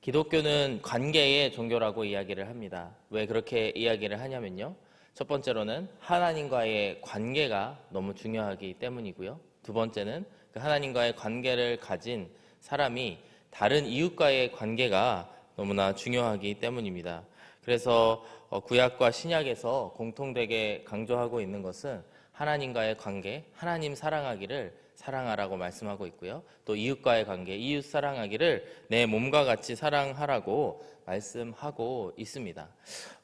기독교는 관계의 종교라고 이야기를 합니다. 왜 그렇게 이야기를 하냐면요. 첫 번째로는 하나님과의 관계가 너무 중요하기 때문이고요. 두 번째는 그 하나님과의 관계를 가진 사람이 다른 이웃과의 관계가 너무나 중요하기 때문입니다. 그래서 어, 구약과 신약에서 공통되게 강조하고 있는 것은 하나님과의 관계, 하나님 사랑하기를 사랑하라고 말씀하고 있고요. 또 이웃과의 관계, 이웃 사랑하기를 내 몸과 같이 사랑하라고 말씀하고 있습니다.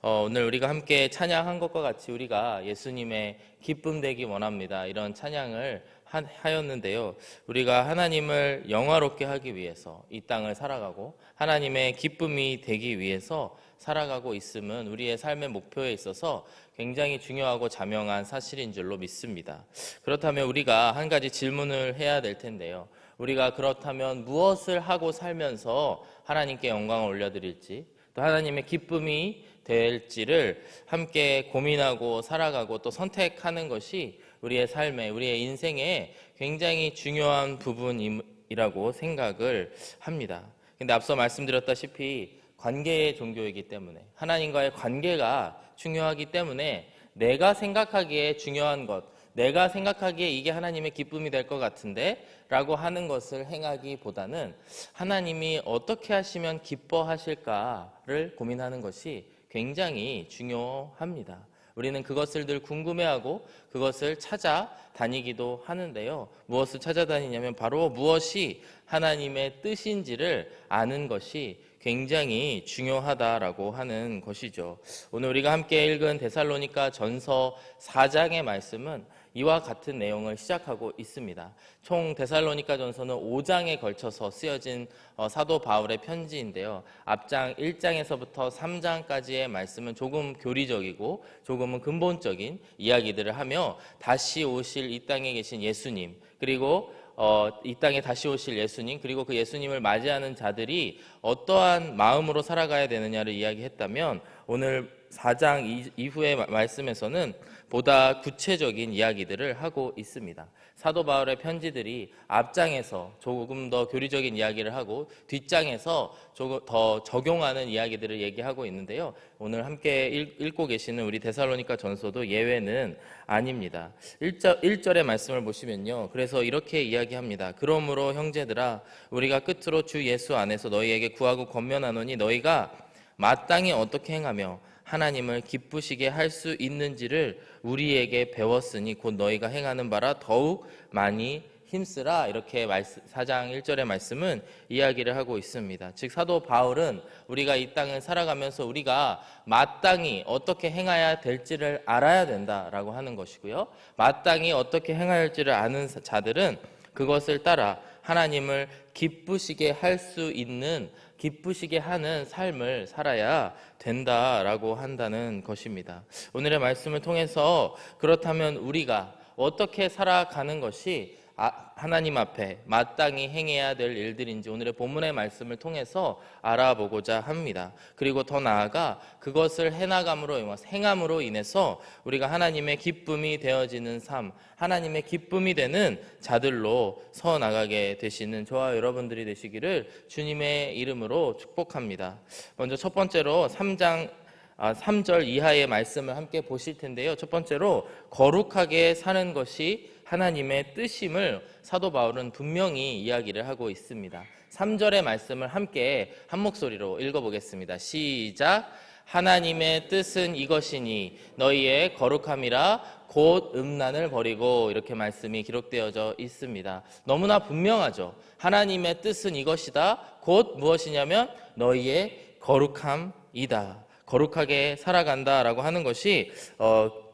어, 오늘 우리가 함께 찬양한 것과 같이 우리가 예수님의 기쁨 되기 원합니다. 이런 찬양을 하, 하였는데요. 우리가 하나님을 영화롭게 하기 위해서 이 땅을 살아가고 하나님의 기쁨이 되기 위해서 살아가고 있음은 우리의 삶의 목표에 있어서 굉장히 중요하고 자명한 사실인 줄로 믿습니다. 그렇다면 우리가 한 가지 질문을 해야 될 텐데요. 우리가 그렇다면 무엇을 하고 살면서 하나님께 영광을 올려드릴지 또 하나님의 기쁨이 될지를 함께 고민하고 살아가고 또 선택하는 것이 우리의 삶에 우리의 인생에 굉장히 중요한 부분이라고 생각을 합니다. 근데 앞서 말씀드렸다시피 관계의 종교이기 때문에 하나님과의 관계가 중요하기 때문에 내가 생각하기에 중요한 것, 내가 생각하기에 이게 하나님의 기쁨이 될 것 같은데 라고 하는 것을 행하기보다는 하나님이 어떻게 하시면 기뻐하실까를 고민하는 것이 굉장히 중요합니다. 우리는 그것을 늘 궁금해하고 그것을 찾아다니기도 하는데요. 무엇을 찾아다니냐면 바로 무엇이 하나님의 뜻인지를 아는 것이 굉장히 중요하다라고 하는 것이죠. 오늘 우리가 함께 읽은 데살로니가 전서 4장의 말씀은 이와 같은 내용을 시작하고 있습니다. 총 데살로니가 전서는 5장에 걸쳐서 쓰여진 어, 사도 바울의 편지인데요. 앞장 1장에서부터 3장까지의 말씀은 조금 교리적이고 조금은 근본적인 이야기들을 하며 다시 오실 이 땅에 계신 예수님 그리고 어, 이 땅에 다시 오실 예수님 그리고 그 예수님을 맞이하는 자들이 어떠한 마음으로 살아가야 되느냐를 이야기했다면 오늘 4장 이후의 말씀에서는 보다 구체적인 이야기들을 하고 있습니다. 사도 바울의 편지들이 앞장에서 조금 더 교리적인 이야기를 하고 뒷장에서 조금 더 적용하는 이야기들을 얘기하고 있는데요. 오늘 함께 읽 고 계시는 우리 데살로니가 전서도 예외는 아닙니다. 1절, 1절의 말씀을 보시면요. 그래서 이렇게 이야기합니다. 그러므로 형제들아 우리가 끝으로 주 예수 안에서 너희에게 구하고 권면하노니 너희가 마땅히 어떻게 행하며 하나님을 기쁘시게 할 수 있는지를 우리에게 배웠으니 곧 너희가 행하는 바라 더욱 많이 힘쓰라 이렇게 4장 1절의 말씀은 이야기를 하고 있습니다. 즉 사도 바울은 우리가 이 땅을 살아가면서 우리가 마땅히 어떻게 행해야 될지를 알아야 된다라고 하는 것이고요. 마땅히 어떻게 행해야 할지를 아는 자들은 그것을 따라 하나님을 기쁘시게 할 수 있는 기쁘시게 하는 삶을 살아야 된다라고 한다는 것입니다. 오늘의 말씀을 통해서 그렇다면 우리가 어떻게 살아가는 것이 아, 하나님 앞에 마땅히 행해야 될 일들인지 오늘의 본문의 말씀을 통해서 알아보고자 합니다. 그리고 더 나아가 그것을 해나감으로 행함으로 인해서 우리가 하나님의 기쁨이 되어지는 삶, 하나님의 기쁨이 되는 자들로 서 나가게 되시는 저와 여러분들이 되시기를 주님의 이름으로 축복합니다. 먼저 첫 번째로 3장 3절 아, 이하의 말씀을 함께 보실 텐데요. 첫 번째로 거룩하게 사는 것이 하나님의 뜻임을 사도 바울은 분명히 이야기를 하고 있습니다. 3절의 말씀을 함께 한 목소리로 읽어보겠습니다. 시작. 하나님의 뜻은 이것이니 너희의 거룩함이라 곧 음란을 버리고 이렇게 말씀이 기록되어져 있습니다. 너무나 분명하죠. 하나님의 뜻은 이것이다. 곧 무엇이냐면 너희의 거룩함이다. 거룩하게 살아간다라고 하는 것이 어,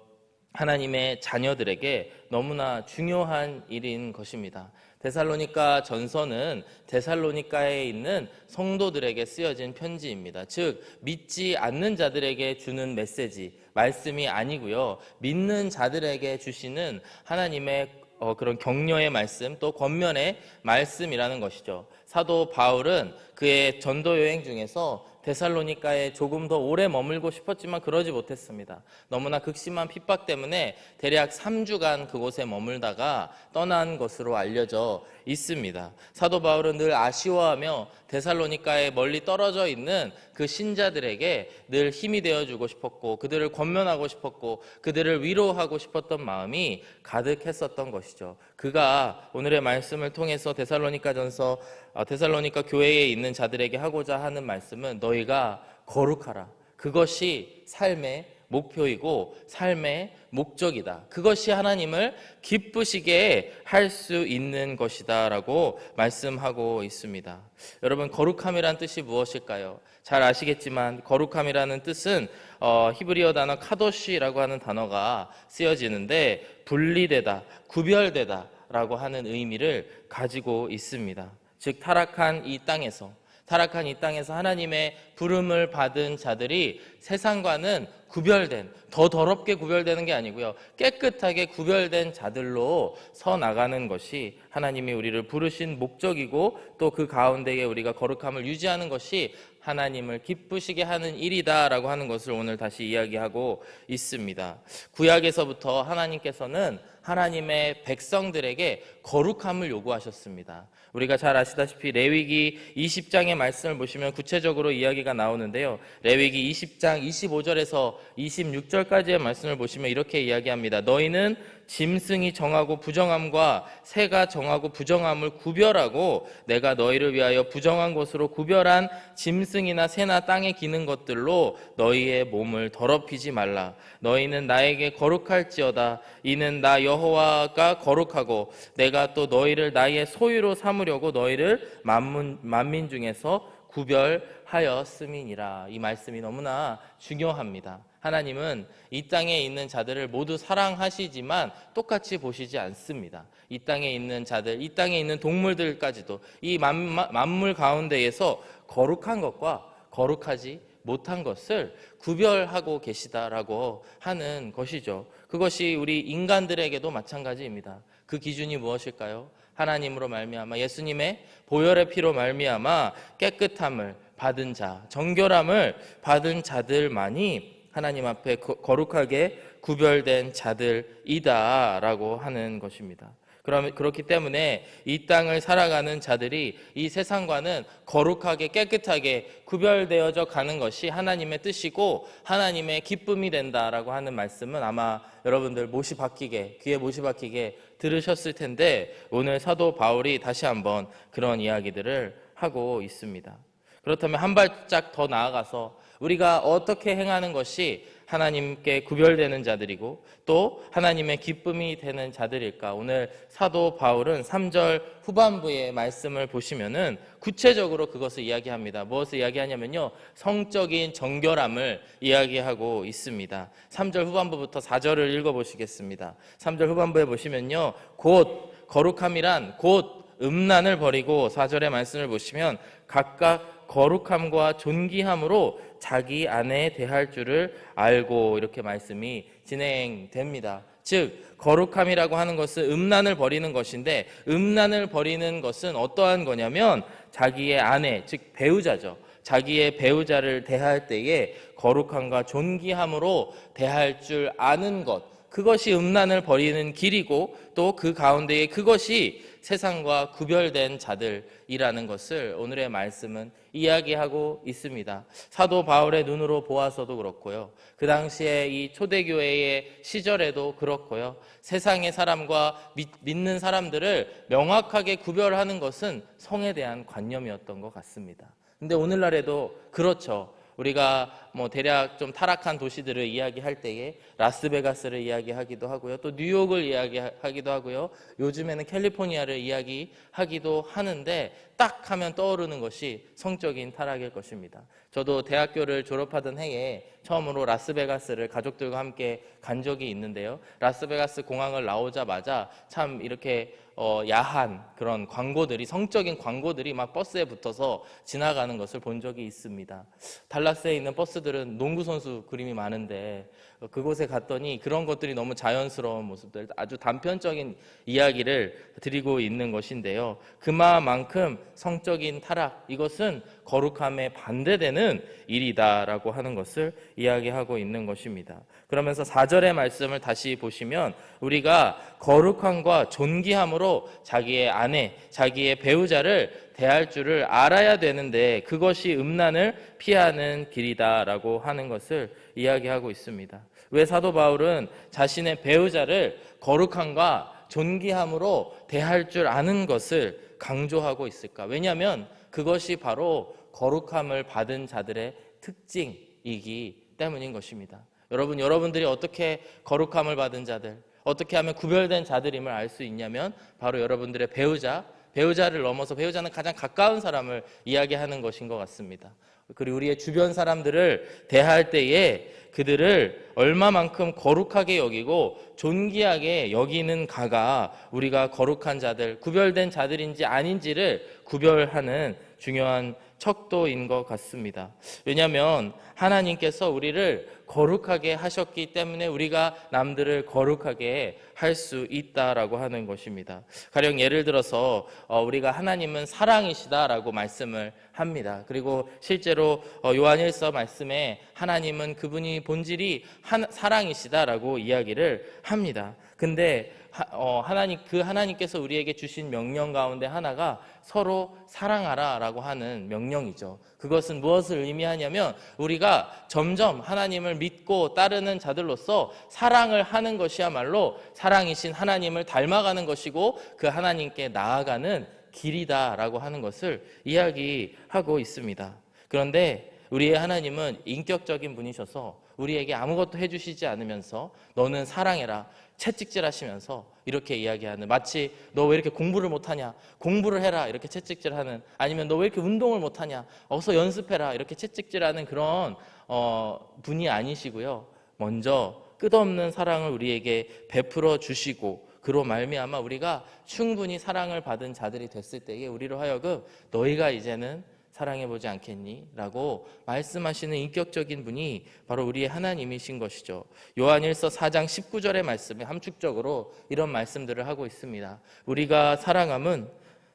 하나님의 자녀들에게 너무나 중요한 일인 것입니다. 데살로니가 전서는 데살로니카에 있는 성도들에게 쓰여진 편지입니다. 즉 믿지 않는 자들에게 주는 메시지, 말씀이 아니고요. 믿는 자들에게 주시는 하나님의 어, 그런 격려의 말씀 또 권면의 말씀이라는 것이죠. 사도 바울은 그의 전도 여행 중에서 데살로니카에 조금 더 오래 머물고 싶었지만 그러지 못했습니다. 너무나 극심한 핍박 때문에 대략 3주간 그곳에 머물다가 떠난 것으로 알려져 있습니다. 사도 바울은 늘 아쉬워하며 데살로니카에 멀리 떨어져 있는 그 신자들에게 늘 힘이 되어 주고 싶었고 그들을 권면하고 싶었고 그들을 위로하고 싶었던 마음이 가득했었던 것이죠. 그가 오늘의 말씀을 통해서 데살로니카전서 아, 데살로니카 교회에 있는 자들에게 하고자 하는 말씀은 너희가 거룩하라. 그것이 삶의 목표이고 삶의 목적이다. 그것이 하나님을 기쁘시게 할 수 있는 것이다라고 말씀하고 있습니다. 여러분 거룩함이란 뜻이 무엇일까요? 잘 아시겠지만 거룩함이라는 뜻은 어, 히브리어 단어 카도시라고 하는 단어가 쓰여지는데 분리되다, 구별되다라고 하는 의미를 가지고 있습니다. 즉 타락한 이 땅에서 타락한 이 땅에서 하나님의 부름을 받은 자들이 세상과는 구별된 더 더럽게 구별되는 게 아니고요 깨끗하게 구별된 자들로 서 나가는 것이 하나님이 우리를 부르신 목적이고 또 그 가운데에 우리가 거룩함을 유지하는 것이 하나님을 기쁘시게 하는 일이다라고 하는 것을 오늘 다시 이야기하고 있습니다. 구약에서부터 하나님께서는 하나님의 백성들에게 거룩함을 요구하셨습니다. 우리가 잘 아시다시피 레위기 20장의 말씀을 보시면 구체적으로 이야기가 나오는데요. 레위기 20장 25절에서 26절까지의 말씀을 보시면 이렇게 이야기합니다. 너희는 짐승이 정하고 부정함과 새가 정하고 부정함을 구별하고 내가 너희를 위하여 부정한 것으로 구별한 짐승이나 새나 땅에 기는 것들로 너희의 몸을 더럽히지 말라. 너희는 나에게 거룩할지어다. 이는 나 여호와가 거룩하고 내가 또 너희를 나의 소유로 삼 으려고 너희를 만문, 만민 중에서 구별하였음이니라. 이 말씀이 너무나 중요합니다. 하나님은 이 땅에 있는 자들을 모두 사랑하시지만 똑같이 보시지 않습니다. 이 땅에 있는 자들, 이 땅에 있는 동물들까지도 이 만, 만물 가운데에서 거룩한 것과 거룩하지 못한 것을 구별하고 계시다라고 하는 것이죠. 그것이 우리 인간들에게도 마찬가지입니다. 그 기준이 무엇일까요? 하나님으로 말미암아 예수님의 보혈의 피로 말미암아 깨끗함을 받은 자, 정결함을 받은 자들만이 하나님 앞에 거룩하게 구별된 자들이다라고 하는 것입니다. 그러면 그렇기 때문에 이 땅을 살아가는 자들이 이 세상과는 거룩하게 깨끗하게 구별되어져 가는 것이 하나님의 뜻이고 하나님의 기쁨이 된다라고 하는 말씀은 아마 여러분들 못이 박히게 귀에 못이 박히게 들으셨을 텐데 오늘 사도 바울이 다시 한번 그런 이야기들을 하고 있습니다. 그렇다면 한 발짝 더 나아가서 우리가 어떻게 행하는 것이 하나님께 구별되는 자들이고 또 하나님의 기쁨이 되는 자들일까? 오늘 사도 바울은 3절 후반부의 말씀을 보시면은 구체적으로 그것을 이야기합니다. 무엇을 이야기하냐면요. 성적인 정결함을 이야기하고 있습니다. 3절 후반부부터 4절을 읽어 보시겠습니다. 3절 후반부에 보시면요. 곧 거룩함이란 곧 음란을 버리고 4절의 말씀을 보시면 각각 거룩함과 존귀함으로 자기 아내에 대할 줄을 알고 이렇게 말씀이 진행됩니다. 즉 거룩함이라고 하는 것은 음란을 버리는 것인데 음란을 버리는 것은 어떠한 거냐면 자기의 아내 즉 배우자죠. 자기의 배우자를 대할 때에 거룩함과 존귀함으로 대할 줄 아는 것 그것이 음란을 버리는 길이고 또 그 가운데에 그것이 세상과 구별된 자들이라는 것을 오늘의 말씀은 이야기하고 있습니다. 사도 바울의 눈으로 보아서도 그렇고요. 그 당시에 이 초대교회의 시절에도 그렇고요. 세상의 사람과 믿 는 사람들을 명확하게 구별하는 것은 성에 대한 관념이었던 것 같습니다. 근데 오늘날에도 그렇죠. 우리가 뭐 대략 좀 타락한 도시들을 이야기할 때에 라스베가스를 이야기하기도 하고요. 또 뉴욕을 이야기하기도 하고요. 요즘에는 캘리포니아를 이야기하기도 하는데 딱 하면 떠오르는 것이 성적인 타락일 것입니다. 저도 대학교를 졸업하던 해에 처음으로 라스베가스를 가족들과 함께 간 적이 있는데요. 라스베가스 공항을 나오자마자 참 이렇게 어, 야한 그런 광고들이 성적인 광고들이 막 버스에 붙어서 지나가는 것을 본 적이 있습니다. 달라스에 있는 버스들은 농구 선수 그림이 많은데 어, 그곳에 갔더니 그런 것들이 너무 자연스러운 모습들, 아주 단편적인 이야기를 드리고 있는 것인데요. 그만큼 성적인 타락, 이것은 거룩함에 반대되는 일이다라고 하는 것을 이야기하고 있는 것입니다. 그러면서 4절의 말씀을 다시 보시면 우리가 거룩함과 존귀함으로 자기의 아내, 자기의 배우자를 대할 줄을 알아야 되는데 그것이 음란을 피하는 길이다라고 하는 것을 이야기하고 있습니다. 왜 사도 바울은 자신의 배우자를 거룩함과 존귀함으로 대할 줄 아는 것을 강조하고 있을까? 왜냐하면 그것이 바로 거룩함을 받은 자들의 특징이기 때문인 것입니다. 여러분, 여러분들이 어떻게 거룩함을 받은 자들, 어떻게 하면 구별된 자들임을 알 수 있냐면 바로 여러분들의 배우자, 배우자를 넘어서 배우자는 가장 가까운 사람을 이야기하는 것인 것 같습니다. 그리고 우리의 주변 사람들을 대할 때에 그들을 얼마만큼 거룩하게 여기고 존귀하게 여기는 가가 우리가 거룩한 자들, 구별된 자들인지 아닌지를 구별하는 중요한 척도인 것 같습니다. 왜냐하면 하나님께서 우리를 거룩하게 하셨기 때문에 우리가 남들을 거룩하게 할 수 있다라고 하는 것입니다. 가령 예를 들어서 어, 우리가 하나님은 사랑이시다라고 말씀을 합니다. 그리고 실제로 어, 요한일서 말씀에 하나님은 그분이 본질이 한- 사랑이시다라고 이야기를 합니다. 근데 하나님 그 하나님께서 우리에게 주신 명령 가운데 하나가 서로 사랑하라라고 하는 명령이죠. 그것은 무엇을 의미하냐면 우리가 점점 하나님을 믿고 따르는 자들로서 사랑을 하는 것이야말로 사랑이신 하나님을 닮아가는 것이고 그 하나님께 나아가는 길이다라고 하는 것을 이야기하고 있습니다. 그런데 우리의 하나님은 인격적인 분이셔서 우리에게 아무것도 해주시지 않으면서 너는 사랑해라 채찍질 하시면서 이렇게 이야기하는 마치 너 왜 이렇게 공부를 못하냐? 공부를 해라. 이렇게 채찍질 하는 아니면 너 왜 이렇게 운동을 못하냐? 어서 연습해라. 이렇게 채찍질 하는 그런 어, 분이 아니시고요. 먼저 끝없는 사랑을 우리에게 베풀어 주시고 그로 말미암아 우리가 충분히 사랑을 받은 자들이 됐을 때에 우리로 하여금 너희가 이제는 사랑해 보지 않겠니? 라고 말씀하시는 인격적인 분이 바로 우리의 하나님이신 것이죠. 요한일서 4장 19절의 말씀에 함축적으로 이런 말씀들을 하고 있습니다. 우리가 사랑함은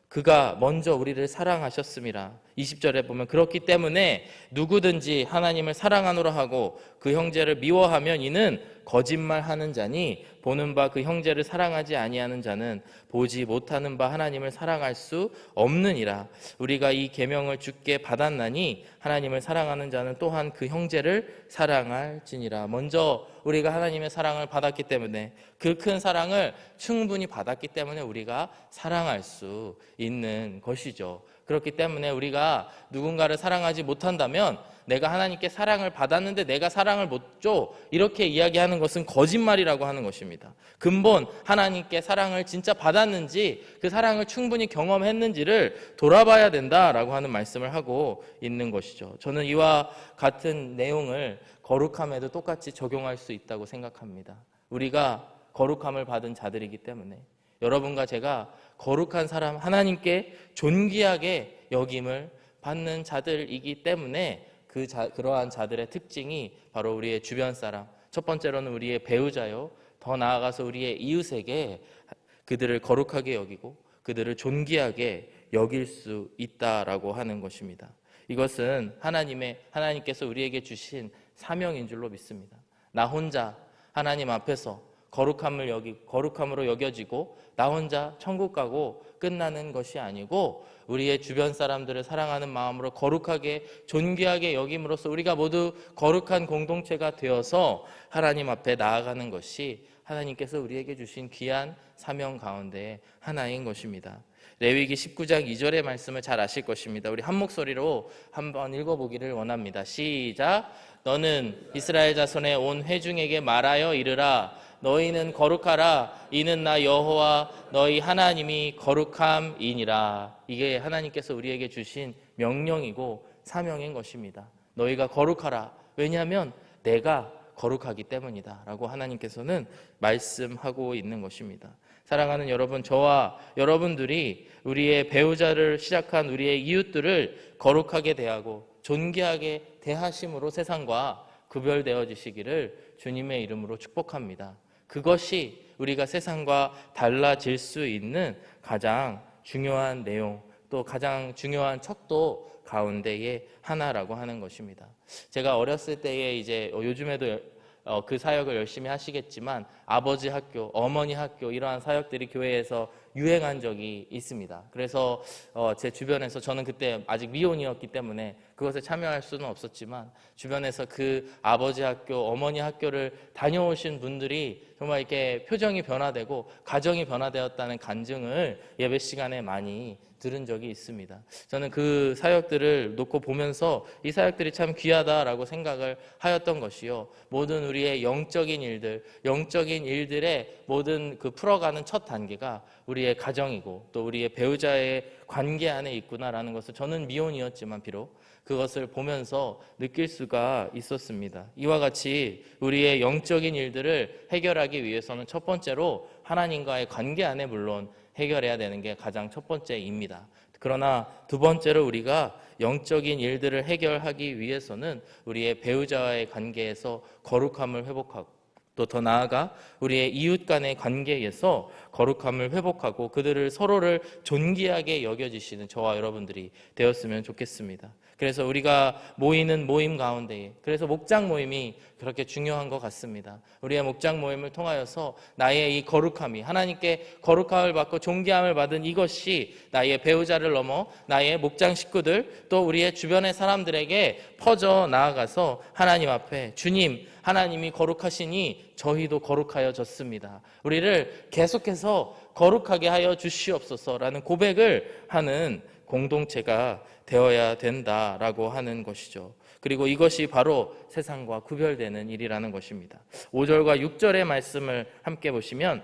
그가 먼저 우리를 사랑하셨습니다. 20절에 보면 그렇기 때문에 누구든지 하나님을 사랑하노라 하고 그 형제를 미워하면 이는 거짓말하는 자니 보는 바 그 형제를 사랑하지 아니하는 자는 보지 못하는 바 하나님을 사랑할 수 없느니라. 우리가 이 계명을 주께 받았나니 하나님을 사랑하는 자는 또한 그 형제를 사랑할지니라. 먼저 우리가 하나님의 사랑을 받았기 때문에 그 큰 사랑을 충분히 받았기 때문에 우리가 사랑할 수 있는 것이죠. 그렇기 때문에 우리가 누군가를 사랑하지 못한다면 내가 하나님께 사랑을 받았는데 내가 사랑을 못 줘. 이렇게 이야기하는 것은 거짓말이라고 하는 것입니다. 근본 하나님께 사랑을 진짜 받았는지 그 사랑을 충분히 경험했는지를 돌아봐야 된다라고 하는 말씀을 하고 있는 것이죠. 저는 이와 같은 내용을 거룩함에도 똑같이 적용할 수 있다고 생각합니다. 우리가 거룩함을 받은 자들이기 때문에 여러분과 제가 거룩한 사람 하나님께 존귀하게 여김을 받는 자들이기 때문에 그 자, 그러한 자들의 특징이 바로 우리의 주변 사람 첫 번째로는 우리의 배우자요 더 나아가서 우리의 이웃에게 그들을 거룩하게 여기고 그들을 존귀하게 여길 수 있다라고 하는 것입니다. 이것은 하나님의 하나님께서 우리에게 주신 사명인 줄로 믿습니다. 나 혼자 하나님 앞에서 거룩함을 여기 거룩함으로 여겨지고 나 혼자 천국 가고 끝나는 것이 아니고 우리의 주변 사람들을 사랑하는 마음으로 거룩하게 존귀하게 여김으로써 우리가 모두 거룩한 공동체가 되어서 하나님 앞에 나아가는 것이 하나님께서 우리에게 주신 귀한 사명 가운데 하나인 것입니다. 레위기 19장 2절의 말씀을 잘 아실 것입니다. 우리 한 목소리로 한번 읽어보기를 원합니다. 시작. 너는 이스라엘 자손의 온 회중에게 말하여 이르라. 너희는 거룩하라. 이는 나 여호와 너희 하나님이 거룩함이니라. 이게 하나님께서 우리에게 주신 명령이고 사명인 것입니다. 너희가 거룩하라. 왜냐하면 내가 거룩하기 때문이다. 라고 하나님께서는 말씀하고 있는 것입니다. 사랑하는 여러분, 저와 여러분들이 우리의 배우자를 시작한 우리의 이웃들을 거룩하게 대하고 존귀하게 대하심으로 세상과 구별되어지시기를 주님의 이름으로 축복합니다. 그것이 우리가 세상과 달라질 수 있는 가장 중요한 내용, 또 가장 중요한 척도 가운데의 하나라고 하는 것입니다. 제가 어렸을 때에 이제 요즘에도 어, 그 사역을 열심히 하시겠지만 아버지 학교, 어머니 학교 이러한 사역들이 교회에서 유행한 적이 있습니다. 그래서 어, 제 주변에서 저는 그때 아직 미혼이었기 때문에 그것에 참여할 수는 없었지만 주변에서 그 아버지 학교, 어머니 학교를 다녀오신 분들이 정말 이렇게 표정이 변화되고 가정이 변화되었다는 간증을 예배 시간에 많이 들은 적이 있습니다. 저는 그 사역들을 놓고 보면서 이 사역들이 참 귀하다라고 생각을 하였던 것이요. 모든 우리의 영적인 일들, 영적인 일들의 모든 그 풀어가는 첫 단계가 우리의 가정이고 또 우리의 배우자의 관계 안에 있구나라는 것을 저는 미혼이었지만 비록 그것을 보면서 느낄 수가 있었습니다. 이와 같이 우리의 영적인 일들을 해결하기 위해서는 첫 번째로 하나님과의 관계 안에 물론 해결해야 되는 게 가장 첫 번째입니다. 그러나 두 번째로 우리가 영적인 일들을 해결하기 위해서는 우리의 배우자와의 관계에서 거룩함을 회복하고 또 더 나아가 우리의 이웃 간의 관계에서 거룩함을 회복하고 그들을 서로를 존귀하게 여겨주시는 저와 여러분들이 되었으면 좋겠습니다. 그래서 우리가 모이는 모임 가운데에 그래서 목장 모임이 그렇게 중요한 것 같습니다. 우리의 목장 모임을 통하여서 나의 이 거룩함이 하나님께 거룩함을 받고 존귀함을 받은 이것이 나의 배우자를 넘어 나의 목장 식구들 또 우리의 주변의 사람들에게 퍼져 나아가서 하나님 앞에 주님 하나님이 거룩하시니 저희도 거룩하여 졌습니다. 우리를 계속해서 거룩하게 하여 주시옵소서라는 고백을 하는 공동체가 되어야 된다라고 하는 것이죠. 그리고 이것이 바로 세상과 구별되는 일이라는 것입니다. 5절과 6절의 말씀을 함께 보시면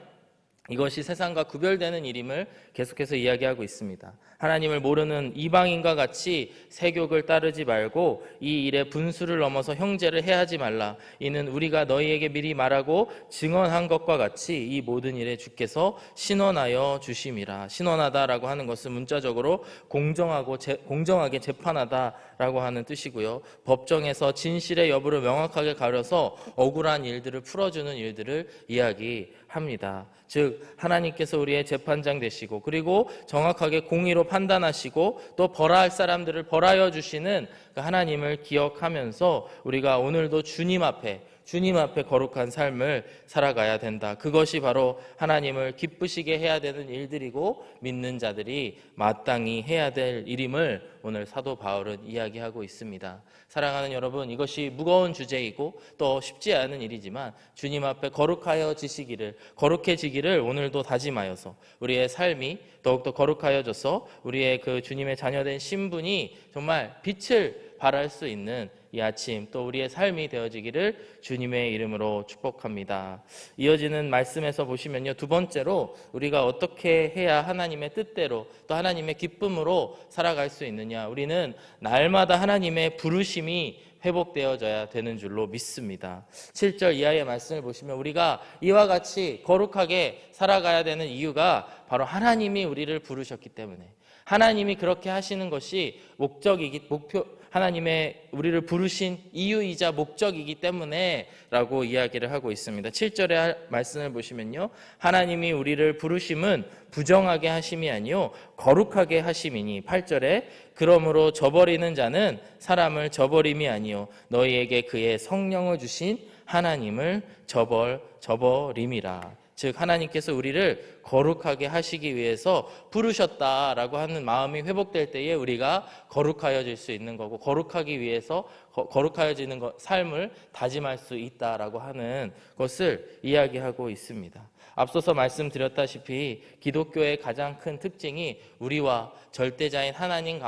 이것이 세상과 구별되는 일임을 계속해서 이야기하고 있습니다. 하나님을 모르는 이방인과 같이 세욕을 따르지 말고 이 일에 분수를 넘어서 형제를 해하지 말라. 이는 우리가 너희에게 미리 말하고 증언한 것과 같이 이 모든 일에 주께서 신원하여 주심이라. 신원하다라고 하는 것은 문자적으로 공정하고 제, 공정하게 재판하다라고 하는 뜻이고요. 법정에서 진실의 여부를 명확하게 가려서 억울한 일들을 풀어주는 일들을 이야기합니다. 즉 하나님께서 우리의 재판장 되시고 그리고 정확하게 공의로 판단하시고 또 벌할 사람들을 벌하여 주시는 그 하나님을 기억하면서 우리가 오늘도 주님 앞에 주님 앞에 거룩한 삶을 살아가야 된다. 그것이 바로 하나님을 기쁘시게 해야 되는 일들이고 믿는 자들이 마땅히 해야 될 일임을 오늘 사도 바울은 이야기하고 있습니다. 사랑하는 여러분, 이것이 무거운 주제이고 또 쉽지 않은 일이지만 주님 앞에 거룩하여 지시기를 거룩해지기를 오늘도 다짐하여서 우리의 삶이 더욱더 거룩하여져서 우리의 그 주님의 자녀된 신분이 정말 빛을 발할 수 있는 이 아침 또 우리의 삶이 되어지기를 주님의 이름으로 축복합니다. 이어지는 말씀에서 보시면요. 두 번째로 우리가 어떻게 해야 하나님의 뜻대로 또 하나님의 기쁨으로 살아갈 수 있느냐. 우리는 날마다 하나님의 부르심이 회복되어져야 되는 줄로 믿습니다. 7절 이하의 말씀을 보시면 우리가 이와 같이 거룩하게 살아가야 되는 이유가 바로 하나님이 우리를 부르셨기 때문에 하나님이 그렇게 하시는 것이 목적이기 목표 하나님의 우리를 부르신 이유이자 목적이기 때문에라고 이야기를 하고 있습니다. 7절의 말씀을 보시면요. 하나님이 우리를 부르심은 부정하게 하심이 아니요 거룩하게 하심이니 8절에 그러므로 저버리는 자는 사람을 저버림이 아니요 너희에게 그의 성령을 주신 하나님을 저벌 저버림이라. 즉 하나님께서 우리를 거룩하게 하시기 위해서 부르셨다라고 하는 마음이 회복될 때에 우리가 거룩하여질 수 있는 거고 거룩하기 위해서 거룩하여지는 것, 삶을 다짐할 수 있다라고 하는 것을 이야기하고 있습니다. 앞서서 말씀드렸다시피 기독교의 가장 큰 특징이 우리와 절대자인 하나님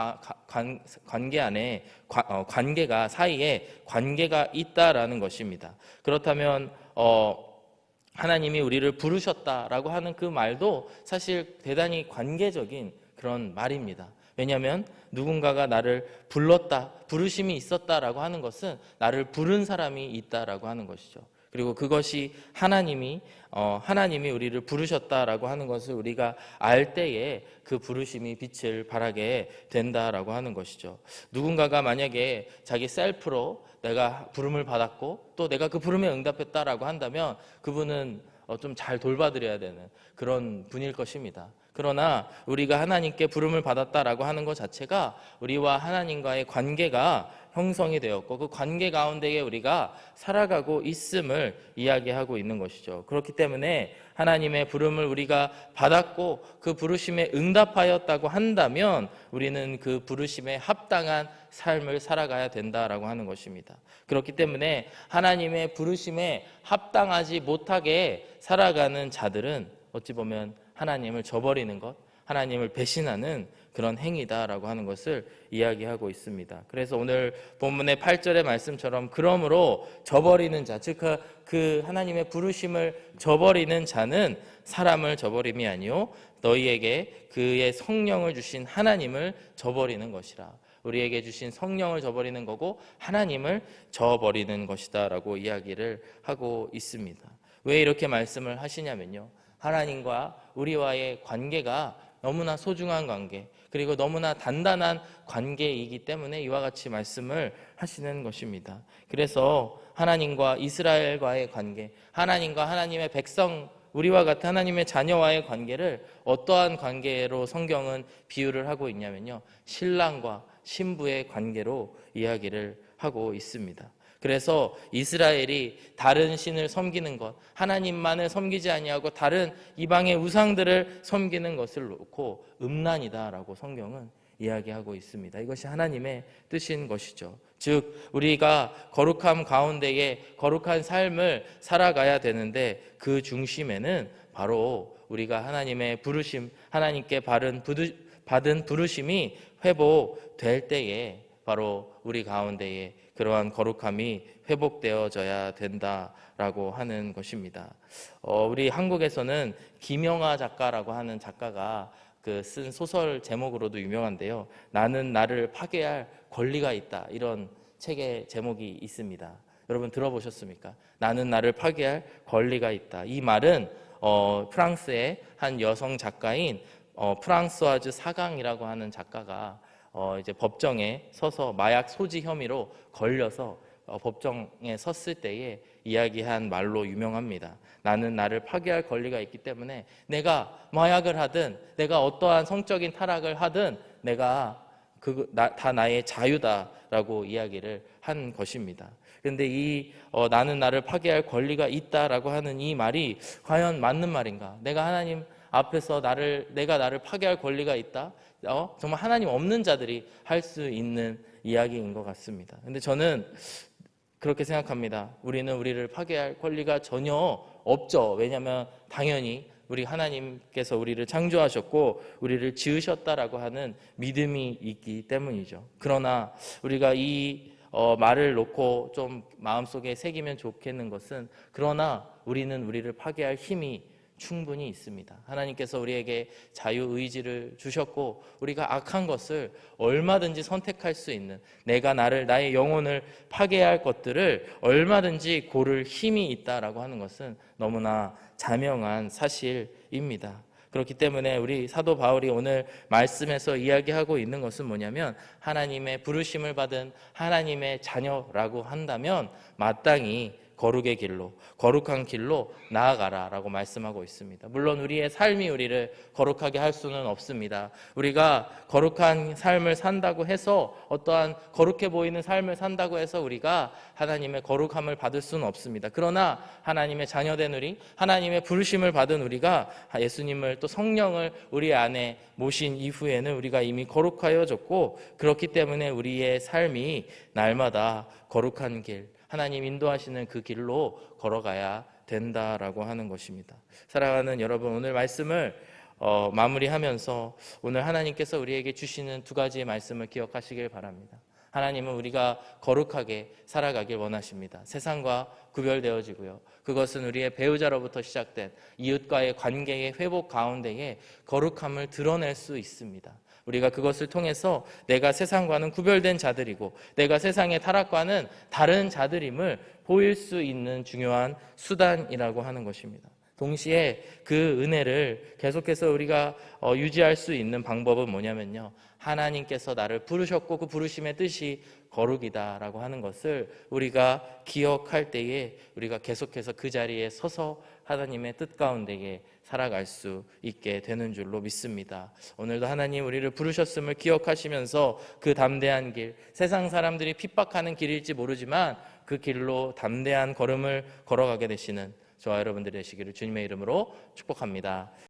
관계 안에 어, 관계가 사이에 관계가 있다라는 것입니다. 그렇다면 어, 하나님이 우리를 부르셨다라고 하는 그 말도 사실 대단히 관계적인 그런 말입니다. 왜냐하면 누군가가 나를 불렀다, 부르심이 있었다라고 하는 것은 나를 부른 사람이 있다라고 하는 것이죠. 그리고 그것이 하나님이 어, 하나님이 우리를 부르셨다라고 하는 것을 우리가 알 때에 그 부르심이 빛을 발하게 된다라고 하는 것이죠. 누군가가 만약에 자기 셀프로 내가 부름을 받았고 또 내가 그 부름에 응답했다라고 한다면 그분은 어, 좀 잘 돌봐드려야 되는 그런 분일 것입니다. 그러나 우리가 하나님께 부름을 받았다라고 하는 것 자체가 우리와 하나님과의 관계가 형성이 되었고 그 관계 가운데에 우리가 살아가고 있음을 이야기하고 있는 것이죠. 그렇기 때문에 하나님의 부름을 우리가 받았고 그 부르심에 응답하였다고 한다면 우리는 그 부르심에 합당한 삶을 살아가야 된다라고 하는 것입니다. 그렇기 때문에 하나님의 부르심에 합당하지 못하게 살아가는 자들은 어찌 보면 하나님을 저버리는 것, 하나님을 배신하는 그런 행위다라고 하는 것을 이야기하고 있습니다. 그래서 오늘 본문의 8절의 말씀처럼 그러므로 저버리는 자, 즉 그 하나님의 부르심을 저버리는 자는 사람을 저버림이 아니요 너희에게 그의 성령을 주신 하나님을 저버리는 것이라. 우리에게 주신 성령을 저버리는 거고 하나님을 저버리는 것이다라고 이야기를 하고 있습니다. 왜 이렇게 말씀을 하시냐면요. 하나님과 우리와의 관계가 너무나 소중한 관계, 그리고 너무나 단단한 관계이기 때문에 이와 같이 말씀을 하시는 것입니다. 그래서 하나님과 이스라엘과의 관계, 하나님과 하나님의 백성, 우리와 같은 하나님의 자녀와의 관계를 어떠한 관계로 성경은 비유를 하고 있냐면요. 신랑과 신부의 관계로 이야기를 하고 있습니다. 그래서 이스라엘이 다른 신을 섬기는 것, 하나님만을 섬기지 아니하고 다른 이방의 우상들을 섬기는 것을 놓고 음란이다라고 성경은 이야기하고 있습니다. 이것이 하나님의 뜻인 것이죠. 즉 우리가 거룩함 가운데에 거룩한 삶을 살아가야 되는데 그 중심에는 바로 우리가 하나님의 부르심, 하나님께 받은 부르심이 회복될 때에 바로 우리 가운데에 그러한 거룩함이 회복되어져야 된다라고 하는 것입니다. 어, 우리 한국에서는 김영하 작가라고 하는 작가가 그 쓴 소설 제목으로도 유명한데요. 나는 나를 파괴할 권리가 있다. 이런 책의 제목이 있습니다. 여러분 들어보셨습니까? 나는 나를 파괴할 권리가 있다. 이 말은 어, 프랑스의 한 여성 작가인 어, 프랑스와즈 사강이라고 하는 작가가 어, 이제 법정에 서서 마약 소지 혐의로 걸려서 어, 법정에 섰을 때에 이야기한 말로 유명합니다. 나는 나를 파괴할 권리가 있기 때문에 내가 마약을 하든 내가 어떠한 성적인 타락을 하든 내가 그, 나, 다 나의 자유다라고 이야기를 한 것입니다. 그런데 이 어, 나는 나를 파괴할 권리가 있다라고 하는 이 말이 과연 맞는 말인가? 내가 하나님 앞에서 나를 내가 나를 파괴할 권리가 있다. 어? 정말 하나님 없는 자들이 할 수 있는 이야기인 것 같습니다. 근데 저는 그렇게 생각합니다. 우리는 우리를 파괴할 권리가 전혀 없죠. 왜냐하면 당연히 우리 하나님께서 우리를 창조하셨고 우리를 지으셨다라고 하는 믿음이 있기 때문이죠. 그러나 우리가 이 어, 말을 놓고 좀 마음속에 새기면 좋겠는 것은 그러나 우리는 우리를 파괴할 힘이 충분히 있습니다. 하나님께서 우리에게 자유 의지를 주셨고, 우리가 악한 것을 얼마든지 선택할 수 있는, 내가 나를, 나의 영혼을 파괴할 것들을 얼마든지 고를 힘이 있다라고 하는 것은 너무나 자명한 사실입니다. 그렇기 때문에 우리 사도 바울이 오늘 말씀에서 이야기하고 있는 것은 뭐냐면 하나님의 부르심을 받은 하나님의 자녀라고 한다면 마땅히 거룩의 길로, 거룩한 길로 나아가라 라고 말씀하고 있습니다. 물론 우리의 삶이 우리를 거룩하게 할 수는 없습니다. 우리가 거룩한 삶을 산다고 해서 어떠한 거룩해 보이는 삶을 산다고 해서 우리가 하나님의 거룩함을 받을 수는 없습니다. 그러나 하나님의 자녀된 우리, 하나님의 부르심을 받은 우리가 예수님을 또 성령을 우리 안에 모신 이후에는 우리가 이미 거룩하여졌고 그렇기 때문에 우리의 삶이 날마다 거룩한 길, 하나님 인도하시는 그 길로 걸어가야 된다라고 하는 것입니다. 사랑하는 여러분, 오늘 말씀을 어, 마무리하면서 오늘 하나님께서 우리에게 주시는 두 가지의 말씀을 기억하시길 바랍니다. 하나님은 우리가 거룩하게 살아가길 원하십니다. 세상과 구별되어지고요. 그것은 우리의 배우자로부터 시작된 이웃과의 관계의 회복 가운데에 거룩함을 드러낼 수 있습니다. 우리가 그것을 통해서 내가 세상과는 구별된 자들이고 내가 세상의 타락과는 다른 자들임을 보일 수 있는 중요한 수단이라고 하는 것입니다. 동시에 그 은혜를 계속해서 우리가 어, 유지할 수 있는 방법은 뭐냐면요. 하나님께서 나를 부르셨고 그 부르심의 뜻이 거룩이다라고 하는 것을 우리가 기억할 때에 우리가 계속해서 그 자리에 서서 하나님의 뜻 가운데에 살아갈 수 있게 되는 줄로 믿습니다. 오늘도 하나님 우리를 부르셨음을 기억하시면서 그 담대한 길, 세상 사람들이 핍박하는 길일지 모르지만 그 길로 담대한 걸음을 걸어가게 되시는 저와 여러분들이 되시기를 주님의 이름으로 축복합니다.